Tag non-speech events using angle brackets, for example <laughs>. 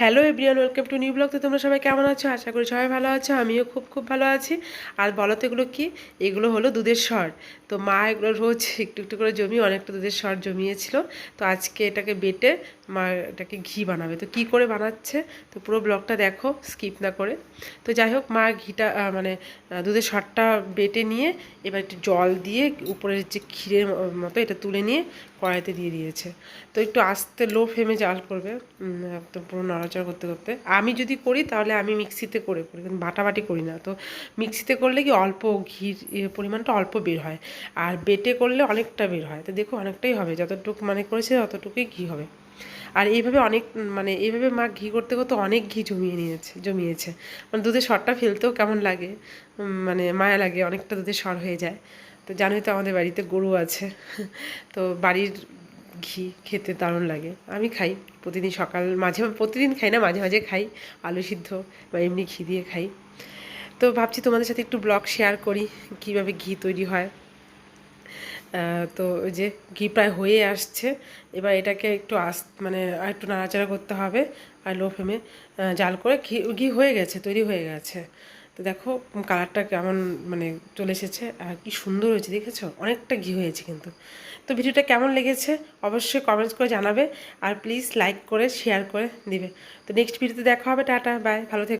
Hello everyone welcome to new blog তো তোমরা সবাই কেমন আছো? আশা করি সবাই ভালো আছো, আমিও খুব খুব ভালো আছি। আর বলো তো এগুলো কী? এগুলো হলো দুধের স্বর তো মা এগুলো রোজ একটু একটু করে জমিয়ে, অনেকটা দুধের স্বর জমিয়েছিল। তো আজকে এটাকে বেটে মা এটাকে ঘি বানাবে। তো কি করে বানাচ্ছে? তো পুরো ব্লগটা দেখো স্কিপ না করে। তো যাই হোক, মা ঘিটা মানে দুধের স্বরটা বেটে নিয়ে এবার একটু জল দিয়ে উপরের যে ক্ষীরের মতো এটা তুলে নিয়ে কড়াইতে দিয়ে দিয়েছে। তো একটু আস্তে লো ফ্লেমে জাল করবে। একদম পুরো নড়াচড়া করতে করতে। আমি যদি করি, তাহলে আমি মিক্সিতে করে করি। কিন্তু বাটাবাটি করি না। তো মিক্সিতে করলে কি অল্প ঘির পরিমাণটা অল্প বের হয়। আর বেটে করলে অনেকটা বের হয়। তো দেখো, অনেকটাই হবে। যতটুকু মানে করেছে, ততটুকুই ঘি হবে। আর এইভাবে অনেক মানে এইভাবে মা ঘি করতে করতে অনেক ঘি জমিয়ে নিয়েছে, জমিয়েছে। মানে দুধের সরটা ফেলতেও কেমন লাগে মানে মায়া লাগে, অনেকটা দুধের সর হয়ে যায়। তো জানোই তো আমাদের বাড়িতে গরু আছে, <laughs> তো বাড়ির ঘি খেতে দারুণ লাগে। আমি খাই, প্রতিদিন সকাল মাঝে, প্রতিদিন খাই না, মাঝে মাঝে খাই, আলু সিদ্ধ বা এমনি ঘি দিয়ে খাই। তো ভাবছি তোমাদের সাথে একটু ব্লগ শেয়ার করি, কীভাবে ঘি তৈরি হয়। তো ওই যে ঘি প্রায় হয়ে আসছে। এবার এটাকে একটু আস মানে আর একটু নাড়াচাড়া করতে হবে আর লো ফ্লেমে জাল করে ঘি ঘি হয়ে গেছে, তৈরি হয়ে গেছে। তো দেখো কালারটা কেমন মানে চলে এসেছে আর কি সুন্দর হয়েছে, দেখেছ? অনেকটা ঘি হয়েছে কিন্তু। তো ভিডিওটা কেমন লেগেছে অবশ্যই কমেন্টস করে জানাবে আর প্লিজ লাইক করে শেয়ার করে দিবে। তো নেক্সট ভিডিওতে দেখা হবে, টাটা বাই ভালো থেকো।